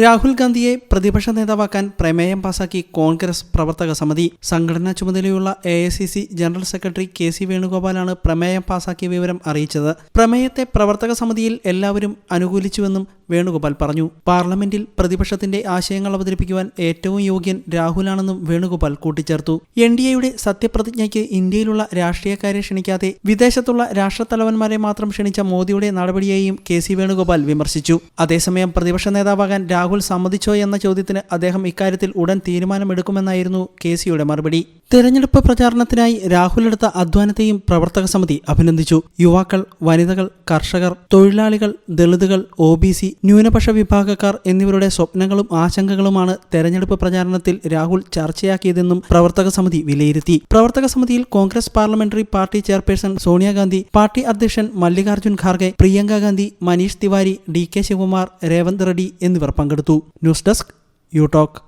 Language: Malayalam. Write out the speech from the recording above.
രാഹുൽ ഗാന്ധിയെ പ്രതിപക്ഷ നേതാവാക്കാൻ പ്രമേയം പാസാക്കി കോൺഗ്രസ് പ്രവർത്തക സമിതി. സംഘടനാ ചുമതലയുള്ള A general secretary K C വേണുഗോപാലാണ് പ്രമേയം പാസാക്കിയ വിവരം അറിയിച്ചത്. പ്രമേയത്തെ പ്രവർത്തക സമിതിയിൽ എല്ലാവരും അനുകൂലിച്ചുവെന്നും വേണുഗോപാൽ പറഞ്ഞു. പാർലമെന്റിൽ പ്രതിപക്ഷത്തിന്റെ ആശയങ്ങൾ അവതരിപ്പിക്കുവാൻ ഏറ്റവും യോഗ്യൻ രാഹുലാണെന്നും വേണുഗോപാൽ കൂട്ടിച്ചേർത്തു. എൻ ഡി എയുടെ സത്യപ്രതിജ്ഞയ്ക്ക് ഇന്ത്യയിലുള്ള രാഷ്ട്രീയക്കാരെ ക്ഷണിക്കാതെ വിദേശത്തുള്ള രാഷ്ട്രത്തലവന്മാരെ മാത്രം ക്ഷണിച്ച മോദിയുടെ നടപടിയെയും കെ സി വേണുഗോപാൽ വിമർശിച്ചു. അതേസമയം പ്രതിപക്ഷ നേതാവാകാൻ രാഹുൽ സമ്മതിച്ചോ എന്ന ചോദ്യത്തിന് അദ്ദേഹം ഇക്കാര്യത്തിൽ ഉടൻ തീരുമാനമെടുക്കുമെന്നായിരുന്നു കെ സിയുടെ മറുപടി. തെരഞ്ഞെടുപ്പ് പ്രചാരണത്തിനായി രാഹുൽ എടുത്ത അധ്വാനത്തെയും പ്രവർത്തക സമിതി അഭിനന്ദിച്ചു. യുവാക്കൾ വനിതകൾ കർഷകർ തൊഴിലാളികൾ ദളിതുകൾ ഒ ബി സി ന്യൂനപക്ഷ വിഭാഗക്കാർ എന്നിവരുടെ സ്വപ്നങ്ങളും ആശങ്കകളുമാണ് തെരഞ്ഞെടുപ്പ് പ്രചാരണത്തിൽ രാഹുൽ ചർച്ചയാക്കിയതെന്നും പ്രവർത്തക സമിതി വിലയിരുത്തി. പ്രവർത്തക സമിതിയിൽ Congress parliamentary party chairperson Sonia Gandhi party അധ്യക്ഷൻ മല്ലികാർജുൻ ഖാർഗെ പ്രിയങ്ക ഗാന്ധി മനീഷ് തിവാരി ഡി കെ ശിവകുമാർ രേവന്ത് റെഡ്ഡി എന്നിവർ പങ്കെടുത്തു. News desk you talk